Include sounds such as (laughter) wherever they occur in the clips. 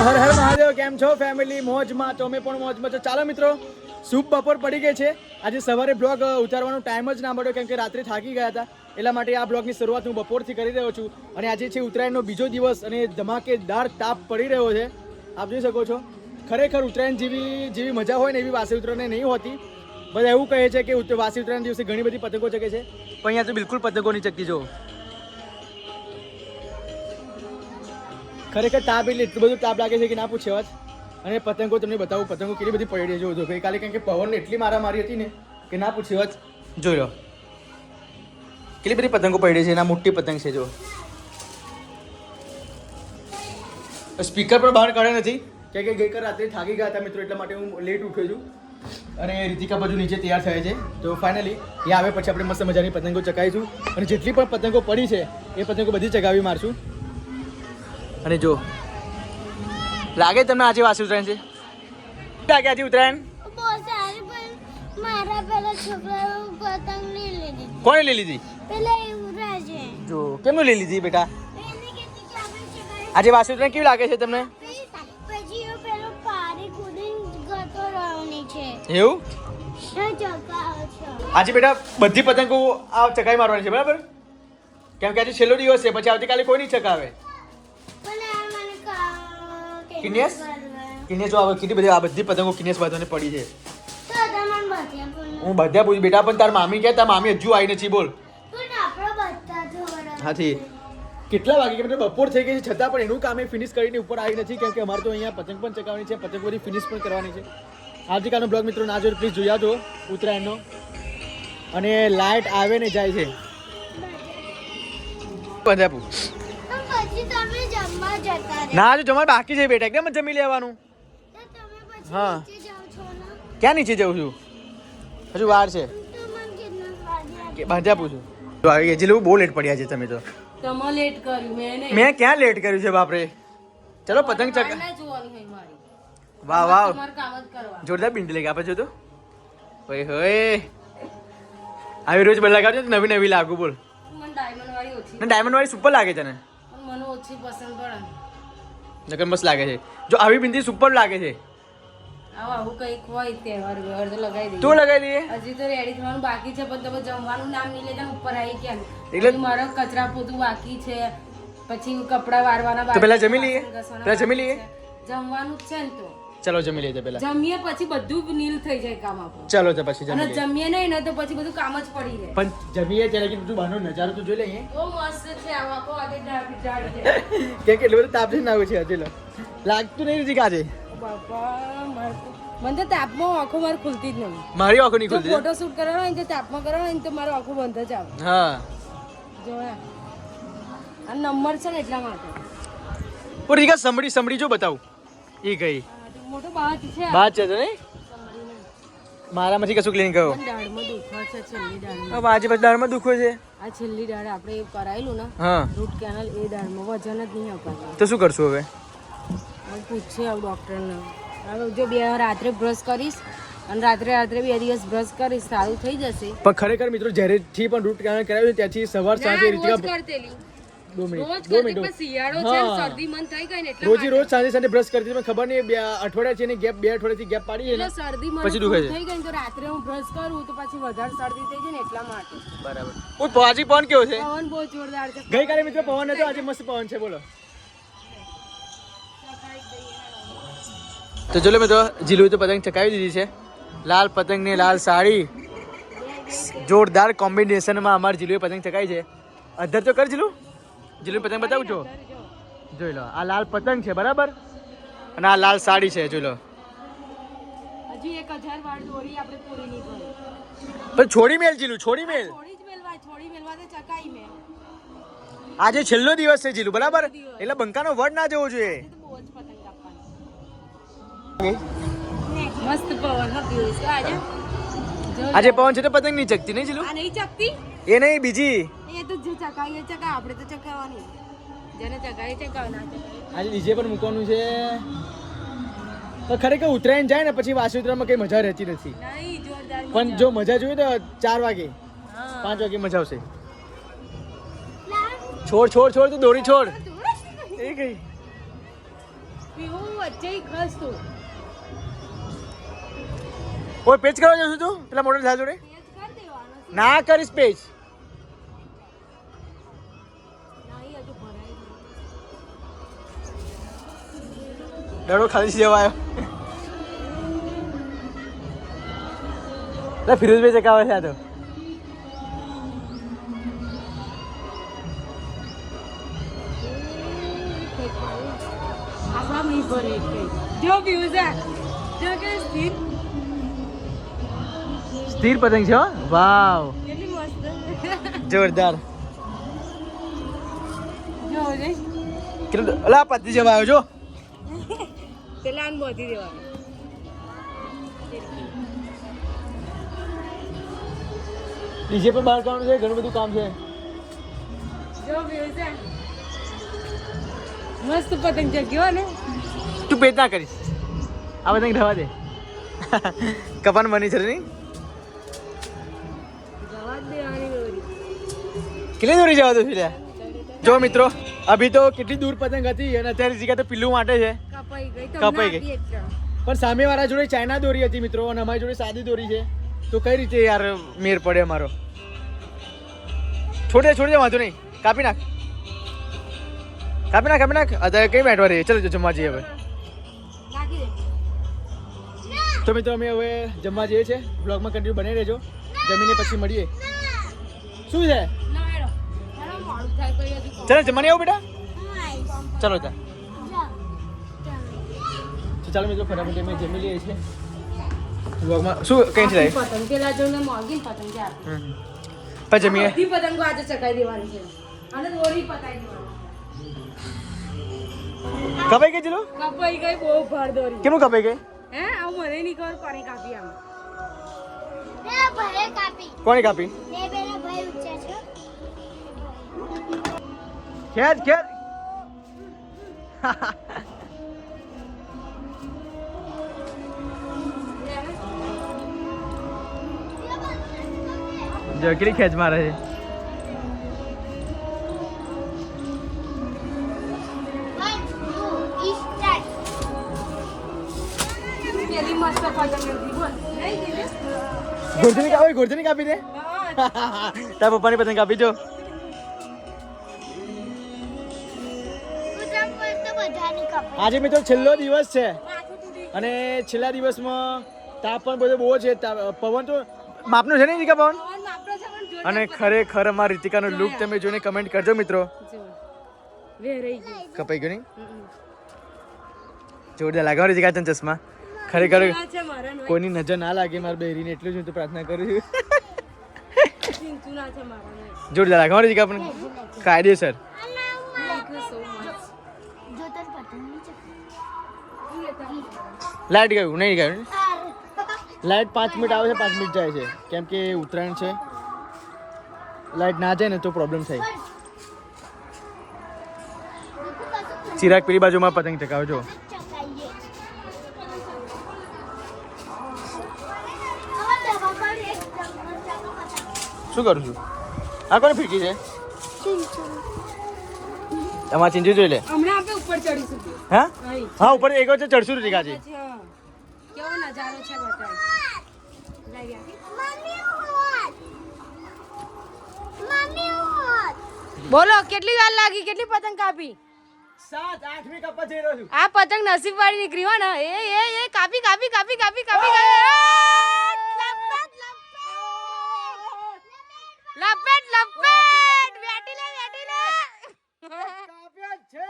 હર હર મહાદેવ, કેમ છો ફેમિલી મોજમાં, તમે પણ મોજમાં છો. ચાલો મિત્રો, શુભ બપોર પડી ગઈ છે. આજે સવારે બ્લોગ ઉતારવાનો ટાઈમ જ ના મળ્યો, કેમ કે રાત્રે થાકી ગયા હતા. એટલા માટે આ બ્લોગની શરૂઆત હું બપોરથી કરી રહ્યો છું. અને આજે છે ઉત્તરાયણનો બીજો દિવસ અને ધમાકેદાર તાપ પડી રહ્યો છે. આપ જોઈ શકો છો, ખરેખર ઉત્તરાયણ જેવી જેવી મજા હોય ને એવી વાસી ઉત્તરાયણ નહીં હોતી. બધા એવું કહે છે કે વાસી ઉત્તરાયણ દિવસે ઘણી બધી પતંગો ચગે છે. પણ અહીંયા તો બિલકુલ પતંગો નહીં ચગતી જો ખરેખર તાપ એટલે એટલું બધું તાપ લાગે છે કે ના પૂછે વાત. અને પતંગો તમને બતાવું, પતંગો કેટલી બધી પડી રહી જો ગઈકાલે કારણ કે પવન એટલી મારા મારી હતી ને કે ના પૂછે વાત. જોઈ લો. કેટલી બધી પતંગો પડી છે, એના મોટી પતંગ છે જો સ્પીકર પણ બહાર કાઢ્યા નથી. કેમ કે ગઈકાલ રાત્રે થાકી ગયા હતા મિત્રો, એટલા માટે હું લેટ ઉઠ્યો છું. અને રીતિકા બાજુ નીચે તૈયાર થાય છે. તો ફાઇનલી એ આવે પછી આપણે મસ્ત મજાની પતંગો ચગાવીશું. અને જેટલી પણ પતંગો પડી છે, એ પતંગો બધી ચગાવી મારશું. અને જો લાગે તમને આજે વાસી ઉતરાયણ છે? લાગે આજે ઉતરાયણ કોણે લઈ લીધી? જો કેમનું લઈ લીધી બેટા? આજે વાસી ઉતરાયણ કેવી લાગે છે તમને? એવું? આજે બેટા બધી પતંગો આ ચકાઈ મારવાની છે બરાબર? કેમ કે આજે છેલ્લો દિવસ છે પછી આવતીકાલે કોઈ નહીં ચકાવે. કિનેસ જો આ કેટલી બધી આ બધી પતંગો કિનેસ બાંધવાની પડી છે. હું બધા પૂછ. બેટા, પણ તાર મામી કે, તાર મામી હજુ આવી નથી બોલ. હાથી કેટલા વાગે કે બપોર થઈ ગઈ છે, છતાં પણ એનું કામ એ ફિનિશ કરીને ઉપર આવી નથી, કેમ કે અમારે તો અહીંયા પતંગ પણ ચકાવવાની છે, પતંગ બધી ફિનિશ પણ કરવાની છે. આવતીકાલનો બ્લોગ મિત્રો ના જોયો પ્લીઝ જોયા જો ઉત્તરાયણનો. અને લાઇટ આવે ને જાય છે. પણ પછી. તમે ના જો તમારે બાકી છે બેટા. એકદમ જમી લેવાનું. પછી હા. નીચે જાઓ છો ને? ક્યાં નીચે જવું છું? હજુ વાર છે. તો મને કેટલા વાગ્યા કે પંજાબુ છું તો આવી ગયા. જેટલું બહુ લેટ પડ્યા છે તમે તો. લેટ કર્યું મેં ક્યાં લેટ કર્યું છે બાપરે? ચલો પતંગ ચક ના જોવાની હોય મારી. વાહ વાહ. જોરદાર બિંડ લઈ આપે છો તો. ઓય હોય. આવી રોજ બદલા કાઢજો તો નવી નવી લાગુ બોલ. મને ડાયમંડ વાળી સુપર લાગે છે ને ઓછી પસંદ પડે. નકર મસ્ત લાગે છે. જો આવી બિંદી સુપર લાગે છે. આવું આવું કંઈક હોય તહેવાર વ્યવહાર તો લગાવી દઈએ. તું લગાવી દઈએ. હજી તો રેડી થવાનું બાકી છે પણ તમે જમવાનું નામ નહીં લેતા ઉપર આવી કેમ એટલે- મારો કચરા પોતું બાકી છે. પછી કપડા વારવાના બાકી પહેલા જમી લઈએ? પહેલા જમી લઈએ? જમવાનું જ છે ને તો. ચલો જમી લેજે પેલા જમીએ પછી બધું નીલ થઈ જાય કામ આપણું. ચલો તો પછી અને જમીએ નહીં ને તો પછી બધું કામ જ પડી જાય પણ જમીએ ત્યારે કે તું બહારનો નજારો તો જોઈ લે બહુ મસ્ત છે આ વાકો આજે ડાળ છે. (laughs) કે કેટલું બધું તાપ જઈને નાવું છે હજી લો. લાગતું નહીં રુચિ કાજે. બાપા મને તો તાપમાં આંખો માર ખુલતી જ નહીં મારી આંખો નહીં ખુલતી ફોટો શૂટ કરવાનો હોય તો તાપમાં કરવાનો હોય તો મારો આંખો બંધ જ આવે. હા. જોયા આ. નંબર છે ને એટલા માટે. ઓ રીકા સંભળી સંભળી જો બતાવું. એ ગઈ. મોટો બાચ છે. બાચ છે તો નહીં? મારામાંથી કશું ક્લીન દુખવા છે છેલ્લી હવે આજે પછી દાળમાં દુખો છે. આ છેલ્લી દાળ આપણે એ કરાયેલું ને હા. રૂટ કેનલ એ દાઢમાં વજન જ નહીં અપાતું. તો શું કરશું હવે? પૂછીએ આવું ડૉક્ટરને હવે જો બે રાત્રે બ્રશ કરીશ અને રાત્રે રાત્રે બે દિવસ બ્રશ કરીશ સારું થઈ જશે. પણ ખરેખર મિત્રો જ્યારેથી પણ રૂટ કેનલ કરાવ્યું ત્યાંથી સવાર સાંજે ના, રોજ રીતિકા કરતેલી દો રોજ મિનિટ દો કરતી મિનિટ. પણ શિયાળો છે ને હા. શરદી મન થઈ ગઈ ને એટલા રોજે માટે. રોજ સાંજે સાંજે બ્રશ કરતી મને ખબર નહીં બે અઠવાડિયા છે ને ગેપ બે અઠવાડિયાથી ગેપ પાડી એટલે શરદી મને પછી દુખે છે. થઈ ગઈ તો રાત્રે હું બ્રશ કરું તો પછી વધારે શરદી થઈ જાય ને એટલા માટે. બરાબર. હું પહોંચી પવન કેવો છે? પવન બહુ જોરદાર છે. ગઈકાલે મિત્રો પવન હતો આજે મસ્ત પવન છે બોલો. તો ચલો મિત્રો જીલુ તો પતંગ ચકાવી દીધી છે. લાલ પતંગ ને લાલ સાડી. જોરદાર કોમ્બિનેશનમાં અમારી જીલુએ પતંગ ચકાવી છે. અધર તો કર જીલુ. જીલુ પતંગ બતાવું છો? જોઈ લો આ લાલ પતંગ છે બરાબર? અને આ લાલ સાડી છે જોઈ લો. હજી એક હજાર વાર દોરી આપણે પૂરી નહીં કરી પણ છોડી મેલ જીલુ છોડી મેલ. છોડી જ મેલવા છોડી મેલવા તો ચકાઈ મેં આજે છેલ્લો દિવસ છે જીલુ બરાબર? એટલે બંકાનો વડ ના જવો જોઈએ. મસ્ત પવન હા આજે આજે પવન છે તો પતંગ નહીં ચકતી નહીં જીલુ આ નહીં ચકતી? એ નહીં બીજી? એ તો જે ચકાઈ એ ચકા આપણે તો ચકાવવાની જેને ચકાઈ ચકાવના. આજે ડીજે પણ મૂકવાનું છે. તો ખરેખર ઉત્તરાયણ જાય ને પછી વાસી ઉત્તરાયણમાં કઈ મજા રહેતી નથી. પણ જો મજા જોઈએ તો ચાર વાગે પાંચ વાગે મજા આવશે. છોડ છોડ છોડ તું દોરી છોડ. એ ગઈ વચ્ચે ખસ તું. ઓય પેચ કરવા જશું તું પેલા મોટર થાય જોડે ના કરીશ પેચ દડો ખાલી જેવા આવ્યો લે ફિરોઝભાઈ ચકાવે છે આ તો એટલે. જો છે જો કે સ્થિર સ્થિર પતંગ છે વાવ. જોરદાર. અલા પતી જવા આવ્યો છો પેલા આને બોધી દેવાનું. ડીજે પર બહાર કાઢવાનું છે ઘણું બધું કામ છે. મસ્ત પતંગ જગ્યો ને. તું ના કરીશ. આ પતંગ રવા દે. કપાન બની છે નહીં? કેટલી દૂરી જવા દો છે જો મિત્રો અભી તો કેટલી દૂર પતંગ હતી અને અત્યારે જગ્યા તો પીલું માટે છે. કપાઈ ગઈ પણ સામે વાળા જોડે ચાઇના દોરી હતી મિત્રો અને અમારી જોડે સાદી દોરી છે. તો કઈ રીતે યાર મેર પડે અમારો? છોડે છોડી દે વાંધો નહીં. કાપી નાખ. કાપી નાખ કાપી નાખ. અત્યારે કઈ બેઠવા રહીએ ચલો જમવા જઈએ હવે. તો મિત્રો અમે હવે જમવા જઈએ છીએ. બ્લોગમાં કન્ટિન્યુ બની રહેજો. જમીને પછી મળીએ. શું છે? ચાલો જમવાની આવું બેટા હા ચાલો ત્યાં જાઓ તો ચાલો મિત્રો ફટાફટ અમે જમી લઈએ છીએ બ્લોગમાં શું કઈ છે આખી પતંગ પેલા જો ને મોંઘી ને પતંગ ચાર પછી જમીએ બધી પતંગો આજે ચકાઈ દેવાની છે અને દોરી પતાઈ દેવાની કપાઈ ગઈ ચલો કપાઈ ગઈ બહુ ભાર દોરી કેમનું કપાઈ ગઈ હે આવું મને નહીં ખબર કોને કાપી આમ બે ભાઈ કાપી કોણે કાપી બે બેના ભાઈ ઊંચા છે ખેર ખેર જો કેટલી ખેંચ મારે છે? નહીં કાપી ગોરધની કાપી દે. હા, તારા પપ્પાની પતંગ કાપી જો આજે મિત્રો છેલ્લો દિવસ છે. અને છેલ્લા દિવસમાં તાપ પણ બધો બહુ છે. પવન તો માપનો છે ને રીતિકા પવન? અને ખરેખર અમારા રીતિકાનો લુક તમે જોઈને કમેન્ટ કરજો મિત્રો. કપાઈ ગયો નહીં. જોરદાર લાગે રીતિકા તને ચશ્મા? ખરેખર કોઈની નજર ના લાગે મારા બેરીને એટલું જ હું તો પ્રાર્થના કરું છું. જોરદાર લાગે રીતિકા પણ. કાયદેસર. લાઇટ ગયું નહીં ગયું? લાઇટ પાંચ મિનિટ આવે છે પાંચ મિનિટ જાય છે. કેમ કે ઉત્તરાયણ છે. લાઇટ ના જાય ને તો પ્રોબ્લેમ થાય. ચિરાગ પેલી બાજુમાં પતંગ ચકાવજો શું કરું છું? આ કોને ફીકી છે? એમાં તમારે ચિંજુ જોઈ લે. હા? હા. ઉપર એક વચ્ચે ચડશું રીતિકાજી અચ્છા. કેવો નજારો છે બતાય લઈ ગયા મમ્મી હોત મમ્મી હોત બોલો કેટલી વાર લાગી? કેટલી પતંગ કાપી? સાત આઠમી કાપવા જઈ રહ્યો છું. આ પતંગ નસીબ વાળી નીકળી હો ને. એ એ એ કાપી કાપી કાપી કાપી કાપી. લપેટ લપેટ. લપેટ લે વેટી લે. વેટી છે.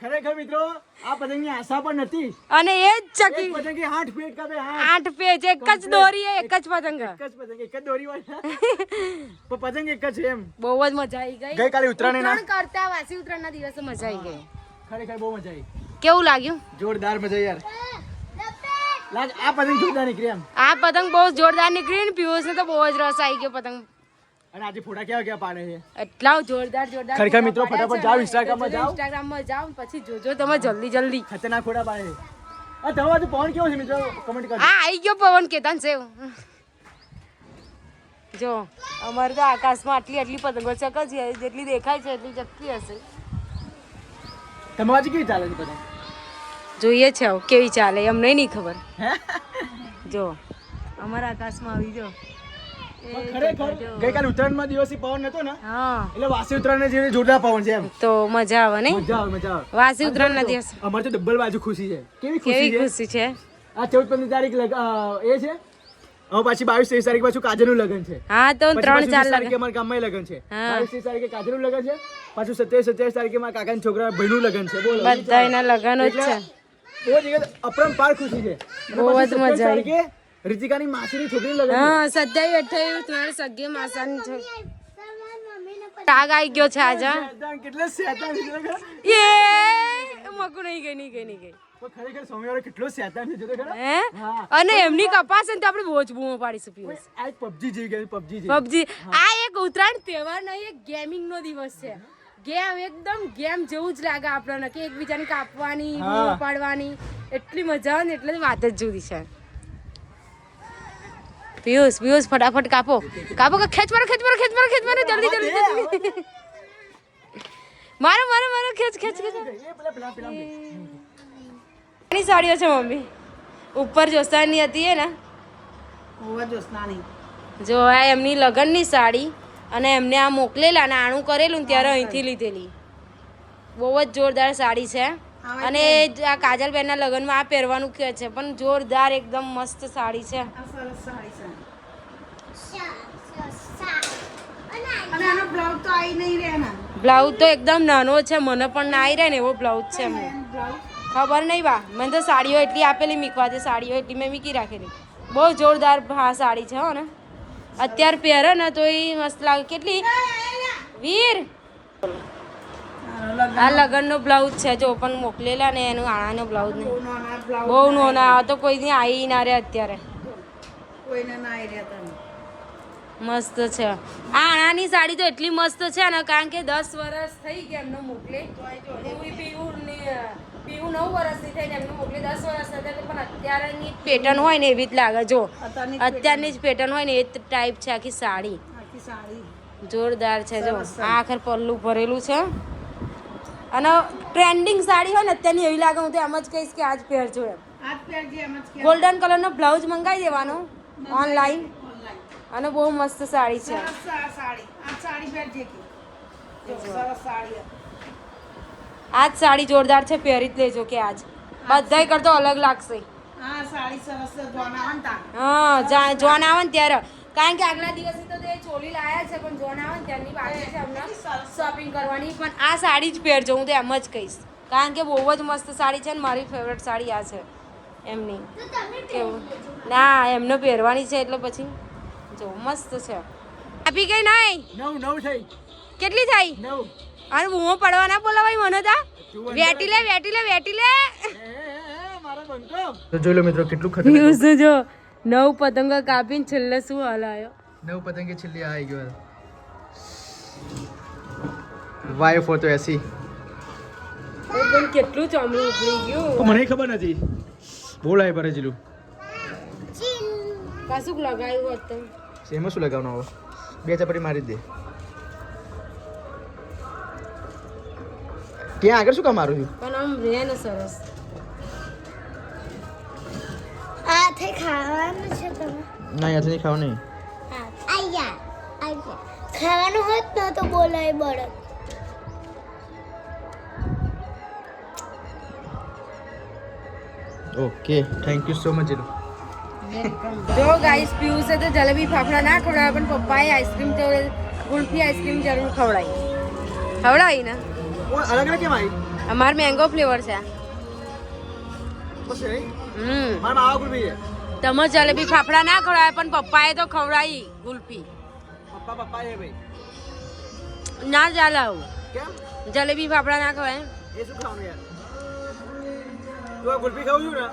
ખરેખર મિત્રો આ પતંગની આશા પણ નથી. અને એ જ ચકી પતંગી આઠ પેજ કાપે આઠ. આઠ પેજ એક જ દોરી એક જ પતંગ. એક જ પતંગ એક જ દોરી હોય (laughs) પણ પતંગ એક જ એમ. બહુ જ મજા આવી ગઈ. ગઈકાલે ઉત્તરાયણ ના કરતા વાસી ઉત્તરાયણના દિવસે મજા આવી ગઈ. ખરેખર બહુ મજા આવી કેવું લાગ્યું? જોરદાર મજા યાર. લાગ આ પતંગ જોરદાર નીકળી એમ. આ પતંગ બહુ જોરદાર નીકળી ને પિયુષને તો બહુ જ રસ આવી ગયો પતંગ. અને આજે ફોટા કેવા કેવા પાડે છે? એટલા જોરદાર જોરદાર ખરેખર મિત્રો ફટાફટ જાઓ, ઇન્સ્ટાગ્રામમાં જાઓ. ઇન્સ્ટાગ્રામમાં જાઓ પછી જોજો તમે જલ્દી જલ્દી. ખતરનાક ફોટા પાડે છે. આ તમારો પવન કેવો છે મિત્રો? કમેન્ટ કરજો. આ આવી ગયો પવન કેતન છે જો અમારે તો આકાશમાં આટલી આટલી પતંગો ચક છે જેટલી દેખાય છે એટલી ચકતી હશે. તમારી કેવી ચાલે છે પતંગ? જોઈએ છે કેવી ચાલે અમને નહીં ખબર. જો અમારા આકાશમાં આવી જો. પણ ઉત્તરાયણમાં દિવસી પવન નતો ને? હા. એટલે વાસી ઉત્તરાયણ જેવી જોરદાર પવન છે એમ. તો મજા આવે ને મજા આવે મજા આવે. વાસી ઉત્તરાયણ ના દિવસ. અમારે તો ડબલ બાજુ ખુશી છે. કેવી ખુશી છે? ખુશી છે? આ ચૌદ પંદર તારીખ એ છે. હવે પાછી બાવીસ ત્રેવીસ તારીખ પાછું કાજલનું લગ્ન છે. હા તો પછી ત્રણ ચાર તારીખે લગન. અમારા ગામમાં લગ્ન છે. હા. બાવીસ ત્રીસ તારીખે કાજલનું લગ્ન છે. પાછું સત્યાવીસ સત્યાવીસ તારીખે મારા કાકાના છોકરા ભાઈનું લગ્ન છે. બોલો. બધા એના લગન જ છે. બહુ જ અપરંપાર ખુશી છે. બહુ જ મજા આવી. રીતિકાની માસીની છોકરી લગન. હા સત્યાવી અઠ્યાવીસ તમારે સગ્ગે માસાની છે. રાગ આવી ગયો છે આજે કેટલે શેતાન છે એ મકુ નહીં ગઈ નહીં ગઈ નહીં ગઈ. ખરેખર સ્વામીવાળો કેટલો શેતાન છે જોતો હે? અને એમની કપાસ ને તો આપણે બહુ જ બૂમો પાડીશું પિયુષ આ પબજી જેવી ગઈ, પબજી જેવી. પબજી. આ એક ઉત્તરાયણ તહેવાર નહીં એક ગેમિંગ નો દિવસ છે. ગેમ એકદમ ગેમ જેવું જ લાગે આપણને કે એકબીજાને કાપવાની. પાડવાની. એટલી મજા આવે ને એટલે વાત જ જુદી છે. પિયુષ પિયુષ ફટાફટ કાપો કાપો કે ખેંચ મારો ખેંચ મારો ખેંચ મારો ખેંચ મારો જલ્દી જલ્દી જલ્દી મારો મારો મારો ખેંચ ખેંચ ખેંચની સાડીઓ છે મમ્મી ઉપર જોસ્તાની હતી એ ને જો આ એમની લગ્નની સાડી અને એમને આ મોકલેલા ને આણું કરેલું ને ત્યારે અહીંથી લીધેલી. બહુ જ જોરદાર સાડી છે. અને આ કાજલબેનના લગ્નમાં આ પહેરવાનું કે છે પણ જોરદાર એકદમ મસ્ત સાડી છે. બ્લાઉઝ તો એકદમ નાનો છે મને પણ ના આવી રહે ને એવો બ્લાઉઝ છે એમને. ખબર નહીં બા મને તો સાડીઓ એટલી આપેલી મીકવા છે સાડીઓ એટલી મેં મીકી રાખેલી. બહુ જોરદાર હા સાડી છે હો ને. અત્યારે પહેરે ને તો એ મસ્ત લાગે. કેટલી? વીર? આ લગનનો બ્લાઉઝ છે જો પણ મોકલેલા ને એનું આણાનો બ્લાઉઝ ને. બહુ નોના આ તો કોઈ દી આવી ના રહે અત્યારે. મસ્ત છે. આ આણાની સાડી તો એટલી મસ્ત છે ને કારણ કે દસ વર્ષ થઈ ગયા એમને મોકલે. પીવું ને પીવું નવ વર્ષની થઈને એમને મોકલે. દસ વર્ષ થતા પણ અત્યારની પેટર્ન હોય ને એવી જ લાગે. જો અત્યારની જ પેટર્ન હોય ને એ ટાઈપ છે આખી સાડી. જોરદાર છે જો. આ આખર પલ્લું ભરેલું છે. અને ટ્રેન્ડિંગ સાડી હોય ને અત્યારની એવી લાગે હું તો એમ જ કહીશ કે આજ પહેરજો એમ. ગોલ્ડન કલરનો બ્લાઉઝ મંગાવી દેવાનો ઓનલાઈન અને બહુ મસ્ત સાડી છે. આજ સાડી. જોરદાર છે પહેરી જ લેજો કે આજ. બધાય કરતો અલગ લાગશે. હા જા જોન આવે ને ત્યારે. કારણ કે આગલા દિવસે તો તે ચોલી લાયા છે પણ જોન આવે ને ત્યારની બાકી છે હમણાં શોપિંગ કરવાની. પણ આ સાડી જ પહેરજો હું તો એમ જ કહીશ. કારણ કે બહુ જ મસ્ત સાડી છે ને મારી ફેવરેટ સાડી આ છે. એમની કેવું? ના એમને પહેરવાની છે એટલે પછી. જો મસ્ત છે. આપી ગઈ નહીં નવ નવ થઈ. કેટલી થઈ? નવ. અને હું પડવા ના બોલાવાય મને તા. વેટી લે વેટી લે વેટી લે. તો જોઈ લો મિત્રો કેટલું ન્યૂઝ જો નવ પતંગો કાપીને છેલ્લે શું હાલ આવ્યો નવ પતંગે છેલ્લે આવી ગયો વાય ફોર તો એસી. એકદમ કેટલું ચામડું ઉખડી ગયું. મને ખબર નથી. બોલાય પડે જીલું. કશુંક લગાવ્યું હતું. એમાં શું લગાવવાનું હવે? બે ચપટી મારી દે. ત્યાં આગળ શું કામ મારું છું? પણ આમ રહે ને સરસ. હાથે ખાવાનું છે તમે ના અહીંયાથી નહીં ખાવ નહીં. આયા આયા. ખાવાનું હોત ન તો બોલાય બળદ. Okay thank you so much જીલું જો ગાઈસ પિયુષે તો જલેબી ફાફડા ના ખવડાવ્યા પણ પપ્પાએ આઈસ્ક્રીમ તો ગુલ્ફી આઈસ્ક્રીમ જરૂર ખવડાવી. ખવડાવી ને? અલગ અલગ કેમ આવી? અમાર મેંગો ફ્લેવર છે. છે. તમે જલેબી ફાફડા ના ખવડાવ્યા પણ પપ્પાએ તો ખવડાવી ગુલ્ફી પપ્પા પપ્પાએ ભાઈ. ના ચાલે આવું જલેબી ફાફડા ના ખવાય એ શું ખાવાનું યાર? તું ગુલફી ખાવું છું ને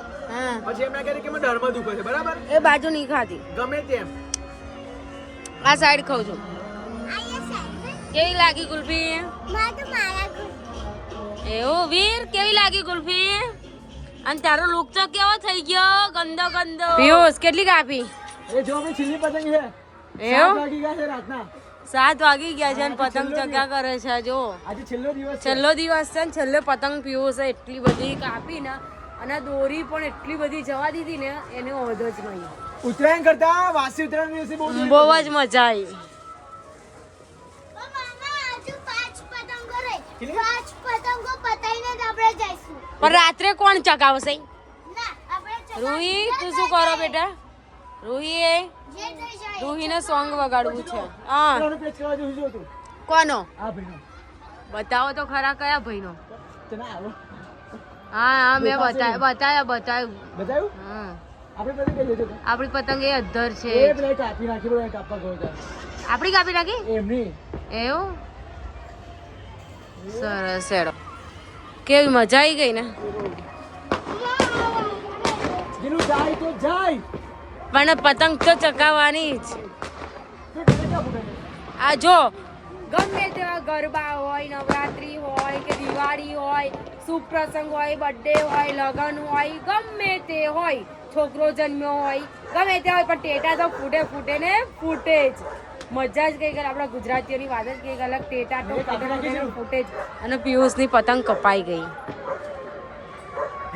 પછી એમ કહે કે મને ડરમાં દુખે છે બરાબર? એ બાજુ નહીં ખાતી. ગમે તેમ. આ સાઈડ ખાઉં છું. કેવી લાગી ગુલ્ફી? માં તો મારા ઘર એવું? વીર કેવી લાગી ગુલ્ફી? અને તારો લુક તો કેવો થઈ ગયો? ગંદો ગંદો. પિયુષ કેટલી કાપી? એ જો આપણી છેલ્લી પતંગ છે. સાત એવું વાગી ગયા છે રાતના. સાત વાગી ગયા છે અને પતંગ છેલ્લો ચગ્યા કરે છે જો. આજે છેલ્લો દિવસ છે. છેલ્લો દિવસ છે ને છેલ્લે પતંગ પીવો છે એટલી બધી કાપી ને. અને દોરી પણ એટલી બધી જવા દીધી ને એને વધો જ નહીં ઉત્તરાયણ કરતા વાસી ઉત્તરાયણ દિવસે બહુ બહુ જ મજા આવી. ઓ મામા હજુ પાંચ પતંગો રહી. કેટલી? પાંચ પતંગો પતાઈને જ આપણે જઈશું. પણ રાત્રે કોણ ચકાવશે ના આપણે ચગાવી- રૂહી તું શું કરો બેટા? રૂહીએ જે થઈ જાય રૂહીને સોંગ વગાડવું છે. હા. કોનો બતાવો તો ખરા કયા ભાઈનો? તે ના આવો. હા હા મેં બતાવ્યા બતાવ્યા બતાવ્યું. બતાવ્યું? હા. આપણે પતંગ એ અધર છે. એ પેલા કાપી નાખી પેલા કાપવા ગયો આપણી કાપી નાખી? એમની. એવું? સરસ હેડો. કેવી મજા આવી ગઈ ને? જેનું જાય તો જાય. પણ પતંગ તો ચકાવવાની જ? આ જો ગમે તેવા ગરબા હોય નવરાત્રી હોય કે દિવાળી હોય શુભ પ્રસંગ હોય બર્થડે હોય લગ્ન હોય ગમે તે હોય છોકરો જન્મ્યો હોય ગમે તે હોય પણ ટેટા તો ફૂટે ફૂટે ને ફૂટે જ. મજા જ કંઈક આપણા ગુજરાતીઓની વાત જ કંઈક અલગ ટેટા તો ફૂટે જ. અને પિયુષની પતંગ કપાઈ ગઈ.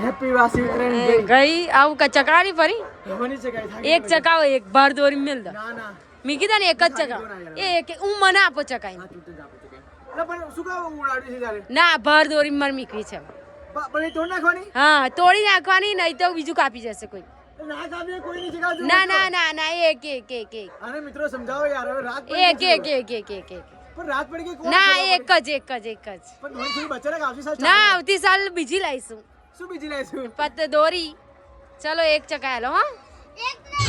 હેપી વાસી ઉત્તરાયણ ગઈ આવું ચકાવવાની ફરી? કાંઈ એક ચકાવો એક બાર દોરી મેલ ના ના. મી કીધા ને એક જ ચકાવ એ એક એક- હું મને આપો ચકાઈ ના ભર દોરી મારે મીકવી છે. હા તોડી નાખવાની નહીં તો બીજું કાપી જશે કોઈ. ના ના ના ના ના એક એક એક એક. અરે મિત્રો સમજાવો યાર હવે રાત એક એક. એક એક એક એક. પણ રાત પડી ગઈ ના એક જ એક જ એક જ. પણ થોડી ના આવતી સાલ બીજી લાવીશું શું બીજી લાવીશું પત દોરી. ચલો એક ચકાયેલો હા. એક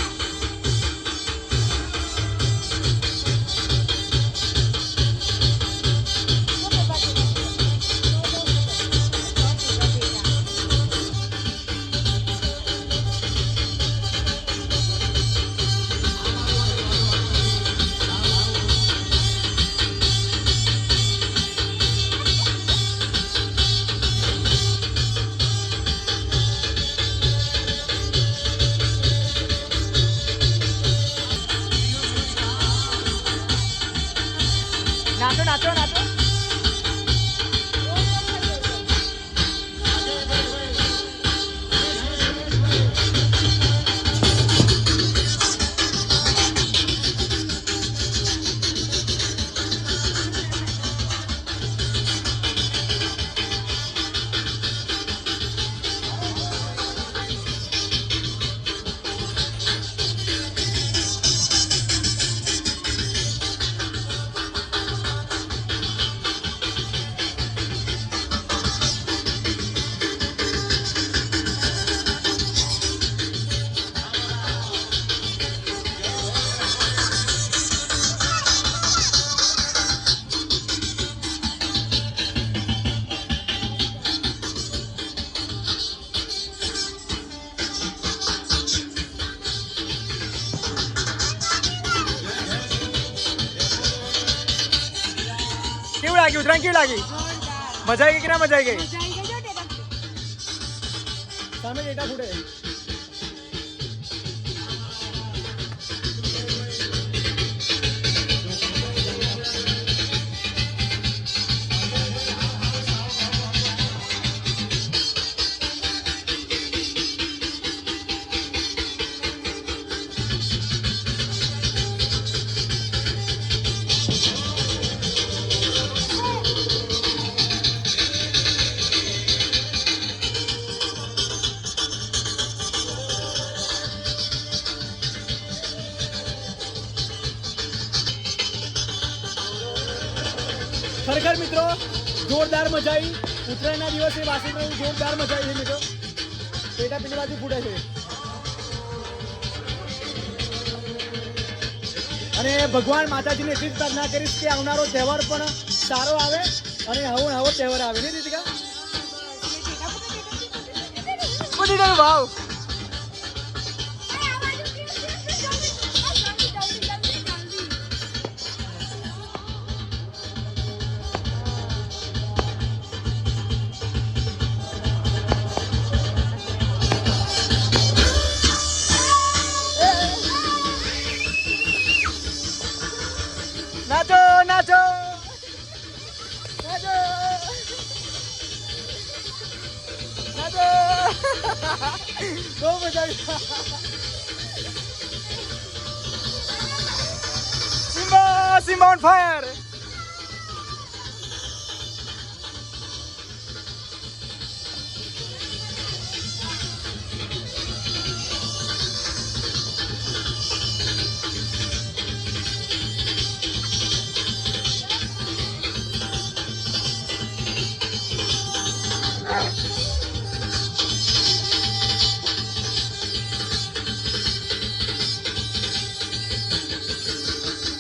લાગ્યું ઉત્તરાયણ કેવી લાગી મજા આવી ગઈ કે ના મજા આવી ગઈ? સામે ડેટા ફૂટે. મિત્રો. જોરદાર મજા આવી ઉત્તરાયણના દિવસે વાસી જોરદાર મજા આવી છે મિત્રો. પેટા પેલી ફૂટે છે. અને ભગવાન માતાજીને એટલી જ પ્રાર્થના કરીશ કે આવનારો તહેવાર પણ સારો આવે અને હવો આવો તહેવાર આવે. ને રીતિકા બધી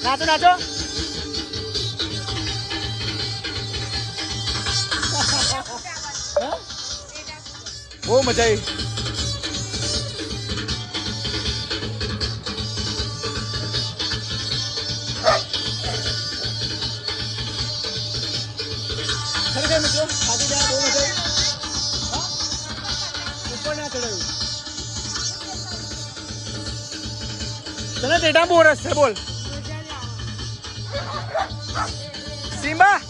નાચો નાચો હા? બહુ મજા આવી ખરેખર મિત્રો થાકી ગયા બહુ મજા આવી હા? ઉપર ના ચડાયું તને ટેટા બહુ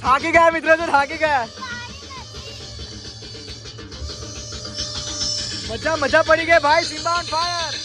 થાકી ગયા મિત્રો તો થાકી ગયા મજા મજા પડી ગઈ ભાઈ સિમ્બા ઓન ફાયર